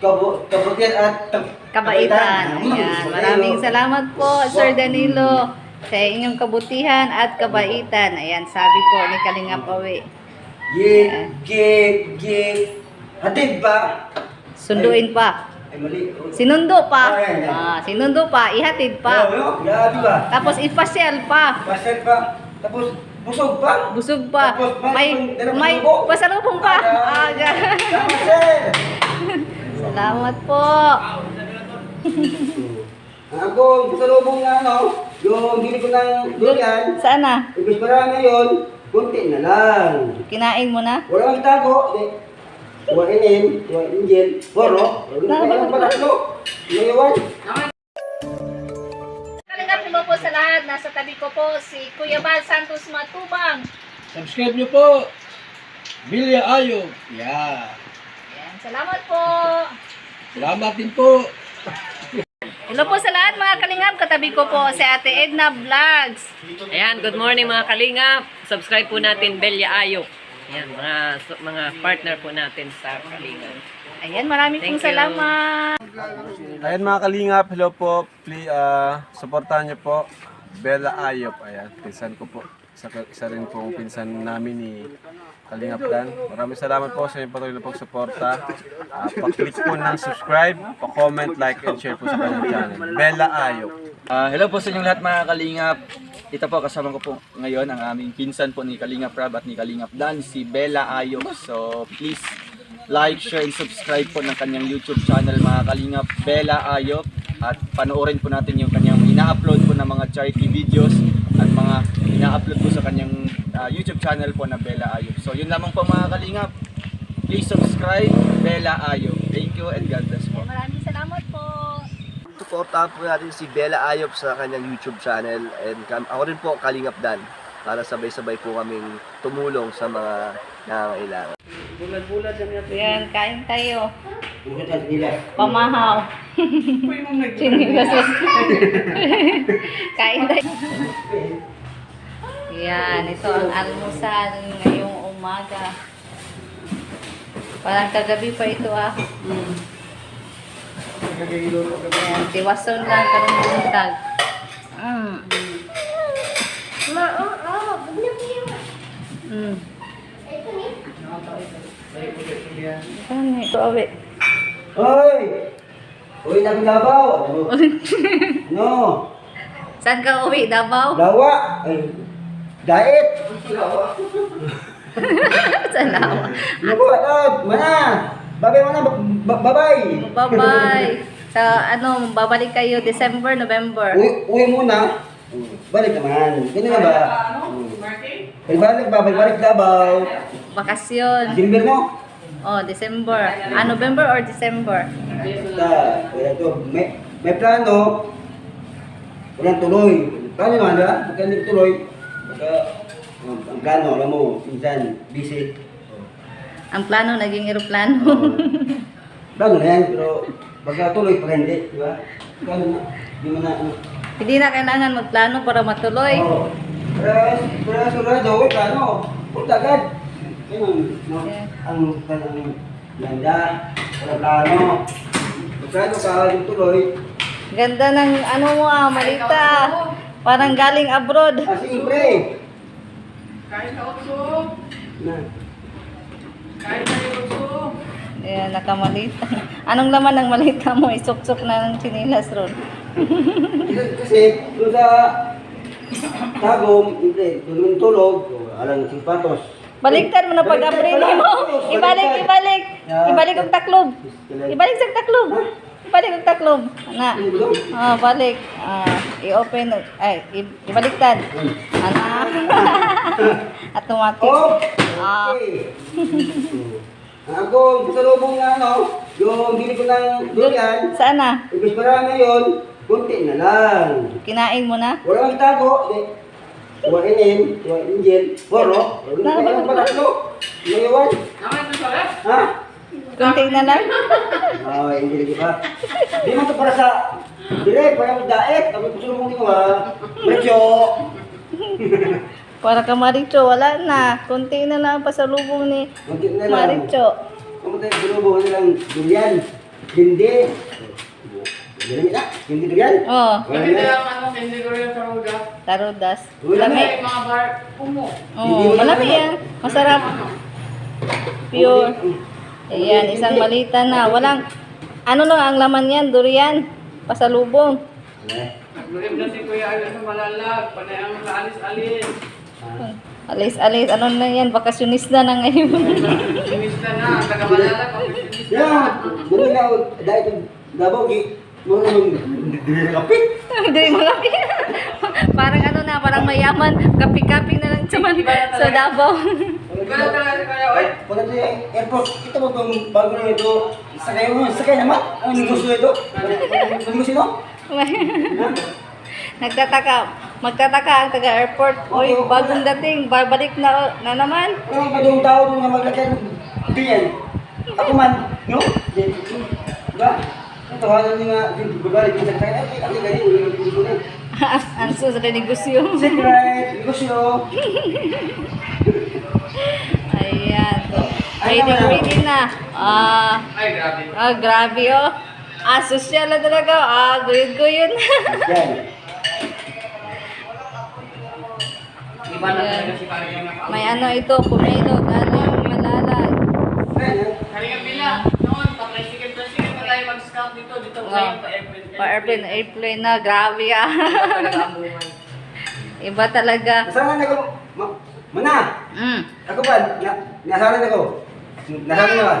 kabo, kabutihan at kab- kabaitan. Ayan. Maraming oh. salamat po, Sir Danilo, sa inyong kabutihan at kabaitan. Ayan, sabi po ni Kalinga Pawi. Gig, gig, gig. Hatid pa. Sunduin pa. Ay, mali. Sinundo pa. Ah, sinundo pa, ihatid pa. Oo, yun. Grabe ba? Tapos ipasyal pa. Pasal pa. Tapos, busog pa. Busog pa. Tapos, May may salubong. pasalubong pa. Ah, ga- Tama, sir. Salamat po. Ako, pasalubong na ano, yung bili ko ng durian, Saan na? ibig marami yun, kunti na lang. Kinain mo na? Wala kang tago. Eh, Tuwa inin, tuwa injil, poro. Wala kang patatlo. Ngayon, Kalingap mo po sa lahat. Nasa tabi ko po si Kuya Bal Santos Matubang. Subscribe nyo po. Bilya Ayog. Yeah. Salamat po. Salamat din po. Hello po sa lahat mga kalingap. Katabi ko po si Ate Edna Vlogs. Ayan, good morning mga kalingap. Subscribe po natin Belia Ayok. Ayan, mga mga partner po natin sa kalingap. Ayan, marami pong Thank you. salamat. Ayan mga kalingap, hello po. Please, uh, supportahan niyo po. Bella Ayop, ayan, pinsan ko po. Isa, isa rin pong pinsan namin ni Kalingap Dan. Maraming salamat po sa inyong patuloy na pagsuporta. Uh, pa-click po ng subscribe, pa-comment, like, and share po sa kanyang channel. Bella Ayop. Ah, hello po sa inyong lahat mga kalingap. Ito po kasama ko po ngayon ang aming pinsan po ni Kalingap Rab at ni Kalingap Dan, si Bella Ayok. So please like, share, and subscribe po ng kanyang YouTube channel mga kalingap Bella Ayok. At panoorin po natin yung kanyang ina-upload po ng mga charity videos at mga ina-upload po sa kanyang ah, YouTube channel po na Bella Ayok. So yun lamang po mga kalingap. Please subscribe Bella Ayok. Thank you and God bless po. Maraming salamat po. Suportahan po natin si Bella Ayop sa kanyang YouTube channel and kam- ako rin po Kalingap Dan para sabay-sabay po kaming tumulong sa mga nangangailangan. Ayan, kain tayo. Pamahaw. Sinilas. Kain tayo. Yan, ito ang almusal ngayong umaga. Parang kagabi pa ito ah. Mm. Yan, tiwason lang karong buntag. Mm. Mm. Ano ito, awi? Hoy! Uy, nabi Davao. Ano? Ano? Saan ka uwi, Davao? Lawa. Ay, diet. Saan Lawa? Naku, at, mana. Babay mana, ba- babay. Bye-bye. Sa ano, babalik kayo December, November. Uy, uwi muna. Balik naman. Ganun na ba? Balik, balik, balik Davao. Bakasyon. December no? Oh, December. Ah, November or December? Basta, kaya to, may, may plano. Walang tuloy. Plano naman, ha? Pagka hindi tuloy, baka, ang, ang plano, alam mo, minsan, busy. Ang plano, naging eroplano. Oo. plano na yan, pero pagka tuloy, pagka hindi, di ba? Plano na, di mo na, ano. Hindi na kailangan magplano para matuloy. Oo. Para, para surado, plano. Punta agad. Ang, no, Yeah. ang, ang, ang, ganda, plano. Plano ka, yung tuloy, Ganda ng ano mo ah, malita. Parang galing abroad. Ah, siyempre. Na. Ayan, nakamalita. Anong laman ng malita mo? Isuksok na ng chinilas ron. Kasi doon sa tagom, hindi, doon yung tulog, alang simpatos. Baliktad mo na pag-abril mo. Ibalik, ibalik. Ibalik ang taklob. Ibalik sa taklob. Ibalik ang taklob. Na. Ah, balik. Ah, i-open. Ay, ibaliktad. Ana. Automatic. Oh! Ah. Ako, sa lubong na ano, yung bili ko ng durian, Saan na? ibig marami yun, kunti na lang. Kinain mo na? Wala kang tago, Tuwa inin, tuwa injil, poro. Wala kang patatlo. Ngayon, ha? Kunti na lang? Ah, injil di ba? Di mo to para sa direct, para mo daet. Tapos gusto mo ko ha. Presyo. Para ka Maricho, wala na. Kunti na lang pa sa lubong ni Kunti na lang. Maricho. Kung tayo binubungan nilang durian. Hindi. Hindi na. Hindi durian. Oh, Wala na. Tarudas. Wala Lami. na. Oh, malami yan. Masarap. Pure. Ayan, isang malita na. Walang, ano lang ang laman yan, durian. Pasalubong. Alis-alis, ano na yan, bakasyonista na ngayon. Ya, dumi na ako. Dahil ito, Davao, di, mo naman, hindi kapit. Hindi mga Parang ano na, parang mayaman. Kapi-kapi na lang sa, sa Davao. Pagka sa airport, ito mo itong bago na ito, sakay mo, sakay naman. Ang negosyo ito. Ang negosyo ito. Nagtataka, magtataka ang taga-airport. Uy, bagong dating, babalik na, na naman. Ano ba yung tao na maglakad? Hindi yan. Ako man, no? Diba? Ito, halang nyo nga, gubalik yung sakay. Ay, ang yung negosyo na. ang susunod na negosyo. Secret, negosyo. Ayan. Ready, ready na. Ah, ah, grabe oh. Ah, social na talaga. Ah, guyod-guyod. May ano ito, pumelo, galing, malalag. Oh, pa airplane, airplane na, grabe ah. Iba talaga. Nasaan na ako? Ma- Mana? Mm. Ako ba? Na, nasanay na ako. Nasanay na ba?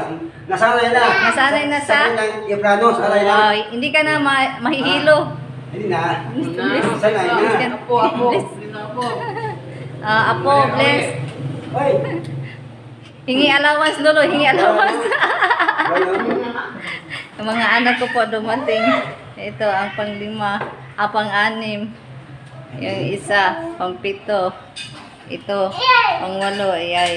Nasanay na. Nasanay na sa- Sanay na yung plano, sanay na. Ah, hindi ka na ma- mahihilo. Hindi na. Sanay na. Apo, apo. Ah, apo, bless. Hoy! Hingi allowance, lolo, hingi allowance. Yung mga anak ko po dumating. Ito ang panglima, ah, pang-anim. Yung isa, pang-pito. Ito, pang-walo, ay ay.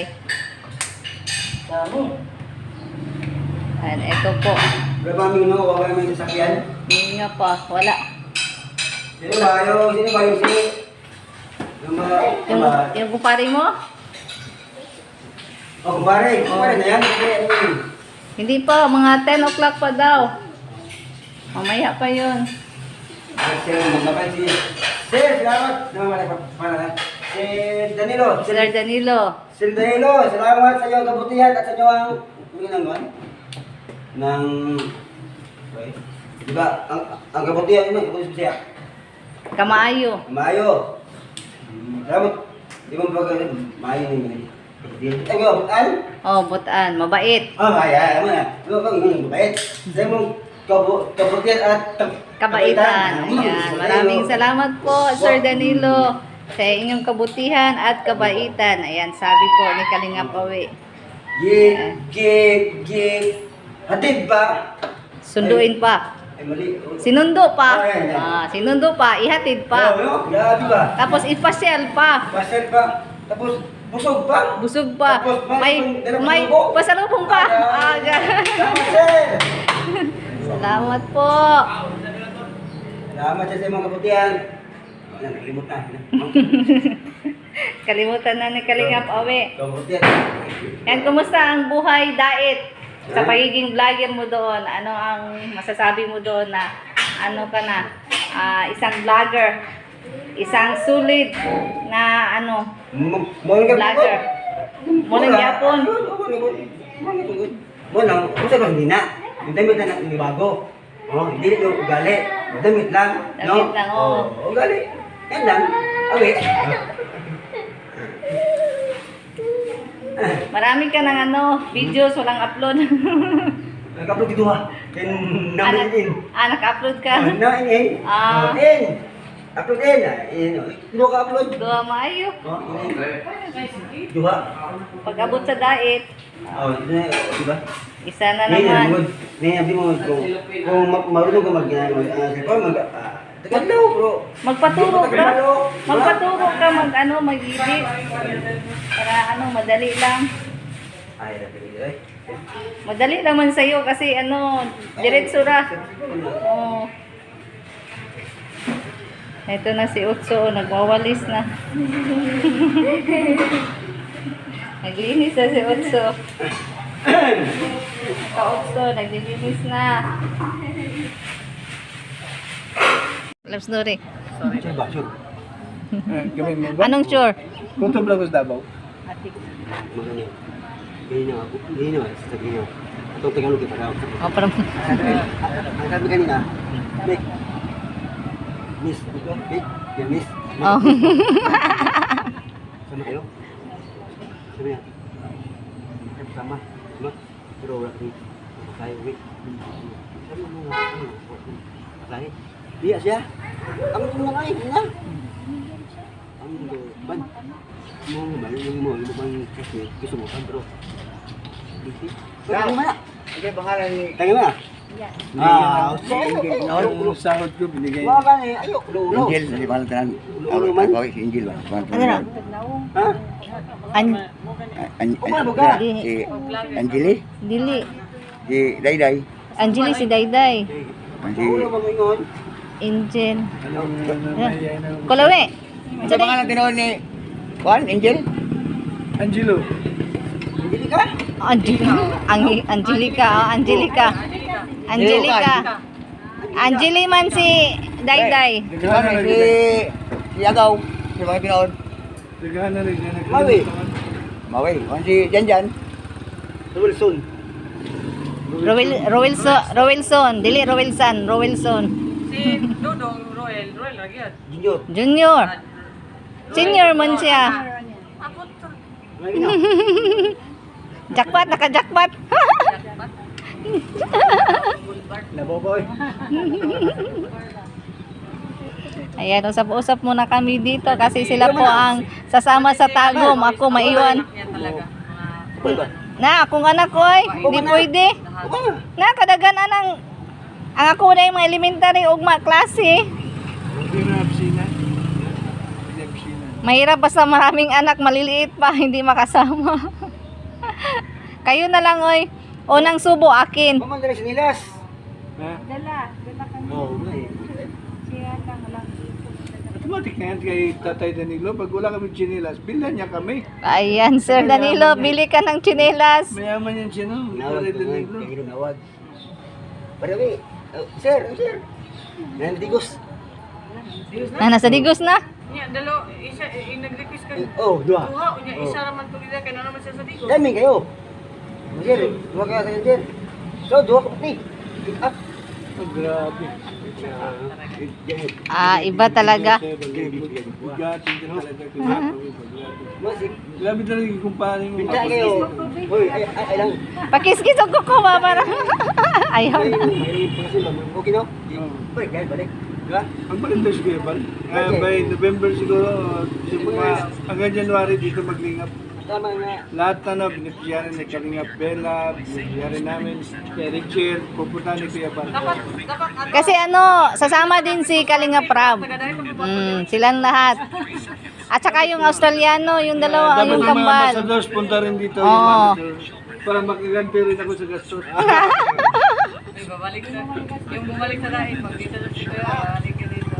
Ayan, ito po. Wala ba may no? Wala may sasakyan? Hindi nga pa, wala. Sino ba yung, sino ba yung sino? Yung mga, yung Yung, yung kumpare mo? oh, kumpare, kumpare na yan. Kumpare, ano yun? Hindi pa, mga 10 o'clock pa daw. Mamaya pa yun. Sir, Sir, salamat. Naman pa, para na. Si Danilo, si Sir Danilo. Sir Danilo, salamat sa iyong kabutihan at sa iyong ang, yun ang, ng, okay. Di ba, ang, ang kabutihan mo, ito siya. Kamaayo. Mayo. Salamat. Di ba ba Mayo ni Mayo. Ay, mo, butan? Oh, butaan. Mabait. Ah, ay, ay, mo na. Di ba ba yung bait? Sa mong kabu- kabutihan at kab- Kabaitan. Ah, Ayan. mm, Maraming salamat po, Sir Danilo, sa inyong kabutihan at kabaitan. Ayan, sabi po ni Kalinga Pawi. Git, git, git. Hatid ba? Sunduin pa. Mali. Sinundo pa. Oh, ayan. Ah, sinundo pa. Ihatid Oh, pa. ba? Tapos ipasyal pa. Pasal pa. Tapos, busog pa. Busog pa. Tapos, May, may pasalubong pa. Ah, ga- Salamat, po. Salamat sa mga kabutihan. Ano, nalimot na. Kalimutan na ni Kalinga Pawi. Kabutihan. Yan, kumusta ang buhay diet? Sa pagiging vlogger mo doon, ano ang masasabi mo doon na ano ka na, ah, isang vlogger, isang sulit na ano, Morning ka vlogger. Morning yapon. Morning. Kasi ko hindi na. Damit na hindi bago. Oh, hindi yung ugali. Damit lang. Damit lang. Oh, ugali. Yan lang. Awit. Marami ka ng ano, videos, walang upload. Nag-upload dito ha. Then, namin din. ah, naka-upload ka. Namin din. Ah. Oh, in. Upload din. Ah, in. Dito ka upload. Doa maayo. Oh, in. Duha. Pag abot sa diet, Oh, na, diba? isa na naman. ngayon, sabi mo, kung, kung ma- marunong ka mag, mag, mag, ah, tagadlaw, bro. Magpaturo ka. Magpaturo ka, mag ano, mag-edit. Para ano, madali lang. Ay. Madali naman sa'yo kasi ano, diretso ra. Oo. Ito na si Utso, nagwawalis na. Naglinis na si Utso. Na. Love story. Sure ba? Sure. Gawin mo ba? Anong sure? Kung tumla ko sa Davao. Ganyan na ako. Na. Sa ganyan. Itong Tagalog kita ka. O, parang, Ang sabi kanina. Miss. Ito, Mick. Yan, Miss. oh. Sama kayo? Sama yan. Sama. Sama. Pero wala kami. Masaya, Mick. Sama mo nga. Ano? Masaya. Iya siya. Ang nga eh. Nga. Ang. Ban. Mo mo ba? Yung mo. Yung bang kasi. Gusto mo. Ban bro. Hindi. Tanga mo na. Sige, pangalan ni... Mo na. Ah. Ang sahod ko binigay. Mga ka eh. Ayok. Ulo-ulo. Angel, si Palang Tanan. Ulo man. Ako, si ba? Ano na? Ha? An An an si Angeli, dili. si Dayday, Angeli si Dayday. si. Angel. Kulawe. Sa pangalan tinuon ni Juan, Angel? Angelo. Angelica. Ang Angelica, oh, Angelica. Angelica. Angeli man si Dayday. Si si Agaw, si mga yan. Mawi. Maway, Juan si Janjan. Wilson. Roel Roelson, Roelson, dili Roelson, Roelson. Junior. Junior. Senior man siya. Lagi na. Jackpot, naka-jackpot. Naboboy. Ayan, usap-usap muna kami dito kasi sila po ang sasama sa tagom. Ako maiwan. Na, akong anak ko ay, hindi pwede. Na, kadagan anang ang ako na yung mga elementary klase. Pisina. Hindi pisina. Mahirap basta maraming anak, maliliit pa, hindi makasama. Kayo na lang, oy. Unang subo, akin. Pamanda rin sinilas. Ha? Oo, nga eh. Automatic na yan kay Tatay Danilo. Pag wala kami chinilas, bilhan niya kami. Ayan, Sir Danilo, bili ka ng tsinelas. Mayaman yan siya, no? Nawag Tatay. Danilo. Kaya nawag. Padawi. Oh, sir, oh, sir. Yan, digos. Na, nasa digos na. Nya dalo isa eh, nag-request ka Oh, dua. duha unya Oh. isa ra man tulida kay na naman siya sa digo. Dami kayo. Sir, dua ka sa sir. So, dua ka pati. Ah. Oh, grabe. Ah, iba talaga. Grabe. Talaga yung kumpare mo. Pinta kayo. Hoy, ay, ay, lang. Pakiskis ko ko ba para. Ayaw Ay, na. Okay no? Balik, guys, balik. Diba? Ang maganda siguro ba? Ah, by November siguro, mga, hanggang January dito maglingap. Tama nga. Lahat na binipiyari ni Kalingap Bella, binipiyari namin kay Richard, pupunta ni Kuya. Dapat dapat ano Kasi ano, sasama din si Kalinga Prab. Mm, silang lahat. At saka yung Australiano, yung dalawa, Dapat yung yung mga kambal. ambassadors punta rin dito. Oo. Yung ambassadors. para makaganti rin ako sa gastos. Ay, babalik na. Yung bumalik sa daig pag dito na si Kuya, balik ka dito.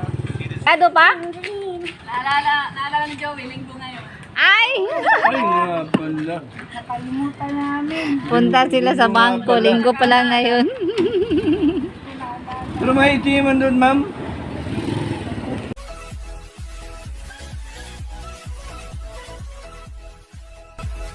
Ado pa? Naalala, naalala ni Joey. Ay! Ay nga pala. Punta sila sa bangko, linggo pa lang ngayon. Pero may itiman doon, ma'am.